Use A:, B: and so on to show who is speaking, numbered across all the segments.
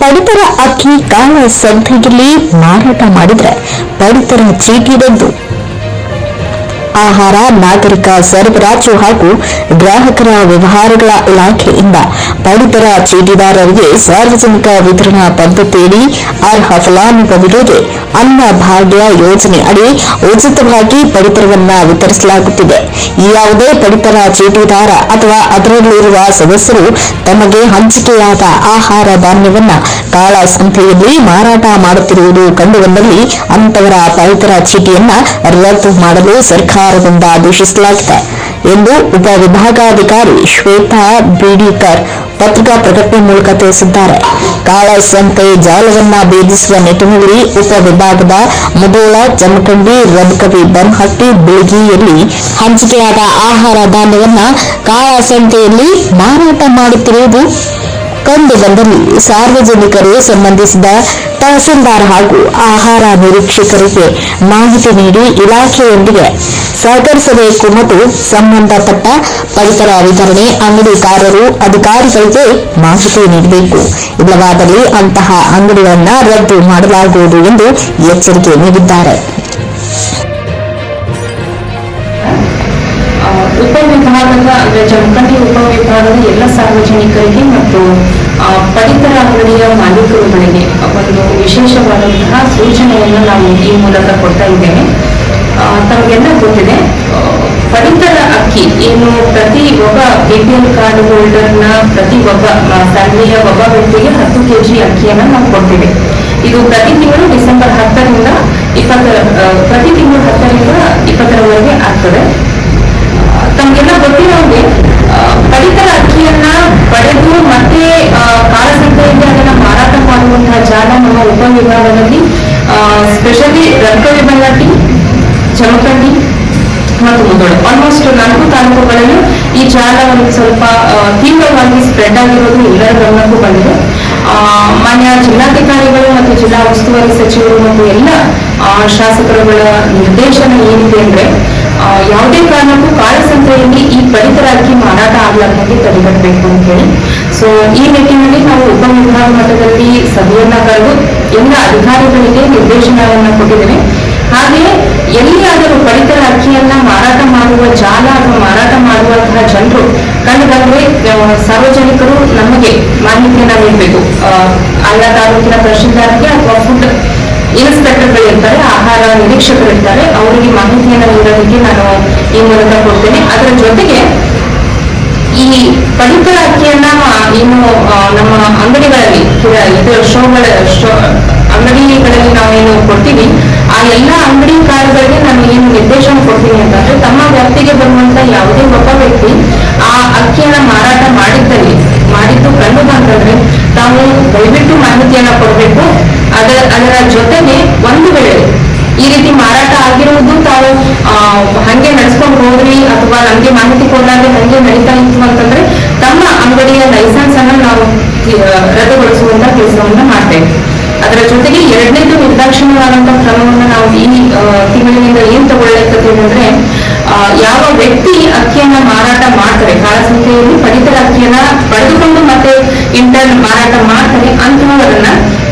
A: ಪಡಿತರ ಅಕ್ಕಿ, ಕಾಳ ಸಂತೆಯಲ್ಲಿ ಮಾರಾಟ ಮಾಡಿದ್ರೆ ಪಡಿತರ ಚೀಟಿ ರದ್ದು ಆಹಾರ, ನಾಗರಿಕ, ಸರಬರಾಜು ಹಾಗೂ ಗ್ರಾಹಕರ ವ್ಯವಹಾರಗಳ ಇಲಾಖೆಯಿಂದ ಪಡಿತರ ಚೀಟಿದಾರರಿಗೆ ಸಾರ್ವಜನಿಕ ವಿತರಣಾ ಪದ್ಧತಿಯಡಿ ಅರ್ಹ ಫಲಾನುಭವಿಗಳಿಗೆ ಅನ್ನ ಭಾಗ್ಯ ಯೋಜನೆ ಅಡಿ ಉಚಿತವಾಗಿ ಪಡಿತರವನ್ನ ವಿತರಿಸಲಾಗುತ್ತಿದೆ. ಯಾವುದೇ ಪಡಿತರ ಚೀಟಿದಾರ ಅಥವಾ ಅದರಲ್ಲಿರುವ ಸದಸ್ಯರು ತಮಗೆ ಹಂಚಿಕೆಯಾದ ಆಹಾರ ಧಾನ್ಯವನ್ನ ಕಾಳ ಸಂಖ್ಯೆಯಲ್ಲಿ ಮಾರಾಟ ಮಾಡುತ್ತಿರುವುದು ಕಂಡುಬಂದಲ್ಲಿ ಅಂತವರ ಪಡಿತರ ಚೀಟಿಯನ್ನ ರದ್ದು ಮಾಡಲು ಸರ್ಕಾರದಿಂದ ಆದೇಶಿಸಲಾಗಿದೆ ಎಂದು ಉಪವಿಭಾಗಾಧಿಕಾರಿ ಶ್ವೇತಾ ಬಿಡಿಕರ್ ಪತ್ರಿಕಾ ಪ್ರಕಟಣೆ ಮೂಲಕ ತಿಳಿಸಿದ್ದಾರೆ. ಕಾಳಸಂತೆ ಜಾಲವನ್ನ ಭೇದಿಸುವ ನಿಟ್ಟಿನಲ್ಲಿ ಉಪವಿಭಾಗದ ಮುದೋಳ ಜಮಖಂಡಿ ರಬಕವಿ ಬನ್ಹಟ್ಟಿ ಬಿಳಗಿಯಲ್ಲಿ ಹಂಚಿಕೆಯಾದ ಆಹಾರ ಧಾನ್ಯವನ್ನ ಕಾಳಸಂತೆಯಲ್ಲಿ ಮಾರಾಟ ಮಾಡುತ್ತಿರುವುದು ಕಂಡು ಬಂದಲ್ಲಿ ಸಾರ್ವಜನಿಕರು ಸಂಬಂಧಿಸಿದ ತಹಸೀಲ್ದಾರ್ ಹಾಗೂ ಆಹಾರ ನಿರೀಕ್ಷಕರಿಗೆ ಮಾಹಿತಿ ನೀಡಿ ಇಲಾಖೆಯೊಂದಿಗೆ ಸಹಕರಿಸಬೇಕು ಮತ್ತು ಸಂಬಂಧಪಟ್ಟ ಪಡಿತರ ವಿತರಣೆ ಅಂಗಡಿಕಾರರು ಅಧಿಕಾರಿಗಳಿಗೆ ಮಾಹಿತಿ ನೀಡಬೇಕು. ಇಲ್ಲವಾದಲ್ಲಿ ಅಂತಹ ಅಂಗಡಿಗಳನ್ನ ರದ್ದು ಮಾಡಲಾಗುವುದು ಎಂದು ಎಚ್ಚರಿಕೆ ನೀಡಿದ್ದಾರೆ.
B: ಉಪವಿಭಾಗದ ಅಂದ್ರೆ ಜಮಖಂಡಿ ಉಪವಿಭಾಗದ ಎಲ್ಲ ಸಾರ್ವಜನಿಕರಿಗೆ ಮತ್ತು ಪಡಿತರ ಅಂಗಡಿಯ ಮಾಲೀಕರುಗಳಿಗೆ ಒಂದು ವಿಶೇಷವಾದಂತಹ ಸೂಚನೆಯನ್ನು ನಾವು ಈ ಮೂಲಕ ಕೊಡ್ತಾ ಇದ್ದೇವೆ. ತಮಗೆಲ್ಲ ಗೊತ್ತಿದೆ ಪಡಿತರ ಅಕ್ಕಿ, ಏನು ಪ್ರತಿ ಒಬ್ಬ ಬಿ ಪಿ ಎಲ್ ಕಾರ್ಡ್ ಹೋಲ್ಡರ್ನ ಪ್ರತಿ ಒಬ್ಬ ಫ್ಯಾಮಿಲಿಯ ಒಬ್ಬ ವ್ಯಕ್ತಿಗೆ ಹತ್ತು ಕೆ ಜಿ ಅಕ್ಕಿಯನ್ನು ನಾವು ಕೊಡ್ತೇವೆ. ಇದು ಪ್ರತಿ ತಿಂಗಳು ಡಿಸೆಂಬರ್ ಜಮಖಂಡಿ ಮತ್ತು ಮುದೋಳು ಆಲ್ಮೋಸ್ಟ್ ನಾಲ್ಕು ತಾಲೂಕುಗಳಲ್ಲೂ ಈ ಜಾಲ ಸ್ವಲ್ಪ ತೀವ್ರವಾಗಿ ಸ್ಪ್ರೆಡ್ ಆಗಿರೋದು ಎಲ್ಲರ ಗಮನಕ್ಕೂ ಬಂದಿದೆ. ಮಾನ್ಯ ಜಿಲ್ಲಾಧಿಕಾರಿಗಳು ಮತ್ತು ಜಿಲ್ಲಾ ಉಸ್ತುವಾರಿ ಸಚಿವರು ಮತ್ತು ಎಲ್ಲ ಶಾಸಕರುಗಳ ನಿರ್ದೇಶನ ಏನಿದೆ ಅಂದ್ರೆ ಯಾವುದೇ ಕಾರಣಕ್ಕೂ ಕಾಳಸಂತೆಯಲ್ಲಿ ಈ ಪಡಿತರ ಅಕ್ಕಿ ಮಾರಾಟ ಆಗ್ಲಾರ್ದಂಗೆ ತಡೆಗಟ್ಟಬೇಕು ಅಂತ ಹೇಳಿ. ಸೊ ಈ ನಿಟ್ಟಿನಲ್ಲಿ ನಾವು ಉಪವಿಭಾಗ ಮಟ್ಟದಲ್ಲಿ ಸಭೆಯನ್ನ ಕರೆದು ಎಲ್ಲ ಅಧಿಕಾರಿಗಳಿಗೆ ನಿರ್ದೇಶನವನ್ನ ಕೊಟ್ಟಿದ್ದೇವೆ. ಎಲ್ಲಿಯಾದರೂ ಪಡಿತರ ಅಕ್ಕಿಯನ್ನ ಮಾರಾಟ ಮಾಡುವ ಜಾಲ ಅಥವಾ ಮಾರಾಟ ಮಾಡುವಂತಹ ಜನರು ಕಂಡು ಸಾರ್ವಜನಿಕರು ನಮಗೆ ಮಾಹಿತಿಯನ್ನ ನೀಡಬೇಕು. ಆಯಾ ತಾಲೂಕಿನ ತಹಶೀಲ್ದಾರ್ಗೆ ಅಥವಾ ಫುಡ್ ಇನ್ಸ್ಪೆಕ್ಟರ್ಗಳು ಇರ್ತಾರೆ, ಆಹಾರ ನಿರೀಕ್ಷಕರು ಇರ್ತಾರೆ, ಅವರಿಗೆ ಮಾಹಿತಿಯನ್ನ ನೀಡೋದಕ್ಕೆ ನಾನು ಈ ಮೂಲಕ ಕೊಡ್ತೇನೆ. ಅದರ ಜೊತೆಗೆ ಈ ಪಡಿತರ ಅಕ್ಕಿಯನ್ನ ಇನ್ನು ನಮ್ಮ ಅಂಗಡಿಗಳಲ್ಲಿ ಇದು ಶೋಗಳ, ಶೋ, ಅಂಗಡಿಗಳಲ್ಲಿ ನಾವೇನು ಕೊಡ್ತೀವಿ ಆ ಎಲ್ಲ ಅಂಗಡಿ ಕಾರ್ಯಗಳಿಗೆ ನಾನು ಏನು ನಿರ್ದೇಶನ ಕೊಡ್ತೀನಿ ಅಂತಂದ್ರೆ ತಮ್ಮ ವ್ಯಾಪ್ತಿಗೆ ಬರುವಂತ ಯಾವುದೇ ಒಬ್ಬ ವ್ಯಕ್ತಿ ಆ ಅಕ್ಕಿಯನ್ನ ಮಾರಾಟ ಮಾಡಿದ್ದಲ್ಲಿ, ಮಾಡಿದ್ದು ಕಂಡು ಬಂತಂದ್ರೆ ತಾವು ದಯವಿಟ್ಟು ಮಾಹಿತಿಯನ್ನ ಕೊಡಬೇಕು. ಅದರ ಅದರ ಜೊತೆಗೆ ಒಂದು ವೇಳೆ ಈ ರೀತಿ ಮಾರಾಟ ಆಗಿರುವುದು ತಾವು ಹಂಗೆ ನಡೆಸ್ಕೊಂಡು ಹೋದ್ರಿ ಅಥವಾ ನಮ್ಗೆ ಮಾಹಿತಿ ಕೊಡಲಾರ್ದೆ ಹಂಗೆ ನಡೀತಾ ಇತ್ತು ಅಂತಂದ್ರೆ ತಮ್ಮ ಅಂಗಡಿಯ ಲೈಸೆನ್ಸ್ ಅನ್ನ ನಾವು ರದ್ದುಗೊಳಿಸುವಂತ ಕೆಲಸವನ್ನ ಮಾಡ್ತೇವೆ. ಅದರ ಜೊತೆಗೆ ಎರಡನೇದು ನಿರ್ದಾಕ್ಷಿಣ್ಯವಾದಂತಹ ಕ್ರಮವನ್ನು ನಾವು ಈ ತಿಂಗಳಿನಿಂದ ಏನ್ ತಗೊಳ್ಳಕ್ಕೆ ಅಂದ್ರೆ ಯಾವ ವ್ಯಕ್ತಿ ಅಕ್ಕಿಯನ್ನ ಮಾರಾಟ ಮಾಡ್ತಾರೆ ಕಾಳಸಂತೆಯಲ್ಲಿ ಪಡಿತರ ಅಕ್ಕಿಯನ್ನ ಪಡೆದುಕೊಂಡು ಮತ್ತೆ ಇಂಟರ್ನ್ ಮಾರಾಟ ಮಾಡ್ತಾರೆ ಅಂತಹವರನ್ನ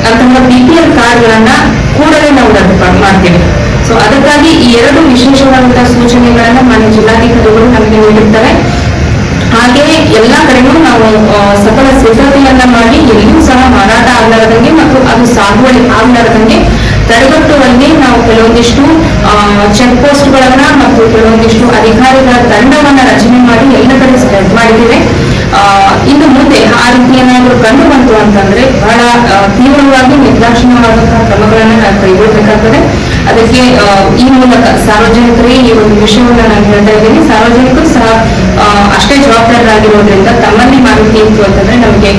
B: ಅಂತಹ ಬಿಪಿಎಲ್ ಕಾರ್ಡ್ಗಳನ್ನ ಕೂಡಲೇ ನಾವು ರದ್ದು ಮಾಡ್ತೇವೆ. ಸೊ ಅದಕ್ಕಾಗಿ ಈ ಎರಡು ವಿಶೇಷವಾದಂತಹ ಸೂಚನೆಗಳನ್ನ ಮಾನ್ಯ ಜಿಲ್ಲಾಧಿಕಾರಿಗಳು ನಮಗೆ ನೀಡಿರ್ತಾರೆ. ಹಾಗೆಯೇ ಎಲ್ಲ ಕಡೆಗೂ ನಾವು ಸಫಲ ಸಿದ್ಧತೆಯನ್ನ ಮಾಡಿ ಎಲ್ಲಿಯೂ ಸಹ ಮಾರಾಟ ಆಗಲಾರದಂಗೆ ಮತ್ತು ಅದು ಸಾಗುವಳಿ ಆಗಲಾರದಂಗೆ ತಡೆಗಟ್ಟುವಲ್ಲಿ ನಾವು ಕೆಲವೊಂದಿಷ್ಟು ಚೆಕ್ ಪೋಸ್ಟ್ಗಳನ್ನ ಮತ್ತು ಕೆಲವೊಂದಿಷ್ಟು ಅಧಿಕಾರಿಗಳ ತಂಡವನ್ನ ರಚನೆ ಮಾಡಿ ಎಲ್ಲ ಕಡೆ ಸ್ಪ್ರೆಡ್ ಮಾಡಿದ್ದೇವೆ. ಇನ್ನು ಮುಂದೆ ಆ ರೀತಿ ಏನಾದರೂ ಕಂಡು ಬಂತು ಅಂತಂದ್ರೆ ಬಹಳ ತೀವ್ರವಾಗಿ ನಿರ್ದಾಕ್ಷಿಣ್ಯವಾದಂತಹ ಕ್ರಮಗಳನ್ನ ನಾವು ಕೈಗೊಳ್ಳಬೇಕಾಗ್ತದೆ. ಅದಕ್ಕೆ ಈ ಮೂಲಕ ಸಾರ್ವಜನಿಕರಿಗೆ ಈ ಒಂದು ವಿಷಯವನ್ನ ನಾನು ಹೇಳ್ತಾ ಇದ್ದೀನಿ. ಸಾರ್ವಜನಿಕರು ಸಹ ಅಷ್ಟೇ ಜವಾಬ್ದಾರರಾಗಿರೋದ್ರಿಂದ ತಮ್ಮಲ್ಲಿ ಮಾಹಿತಿ ಇತ್ತು ಅಂತಂದ್ರೆ ನಮಗೆ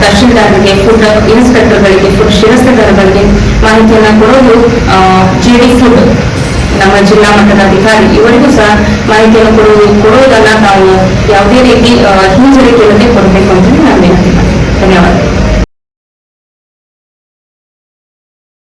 B: ತಹಶೀಲ್ದಾರರಿಗೆ ಫುಡ್ ಇನ್ಸ್ಪೆಕ್ಟರ್ಗಳಿಗೆ ಫುಡ್ ಶಿರಸ್ತೇದಾರಗಳಿಗೆ ಮಾಹಿತಿಯನ್ನ ಕೊಡೋದು ಜಿ ಡಿ ಫುಡ್ ನಮ್ಮ ಜಿಲ್ಲಾ ಮಟ್ಟದ ಅಧಿಕಾರಿ. ಇವರಿಗೂ ಸಹ ಮಾಹಿತಿಯನ್ನು ಕೊಡುವುದು ಕೊಡುವುದನ್ನ ನಾವು ಯಾವುದೇ ರೀತಿ ಆ, ಹಿಂಜರಿಕೆ ಇಲ್ಲದೆ ಕೊಡಬೇಕು ಅಂತ ನಾನು ವಿನಂತಿ ಮಾಡ್ತೀನಿ ಧನ್ಯವಾದ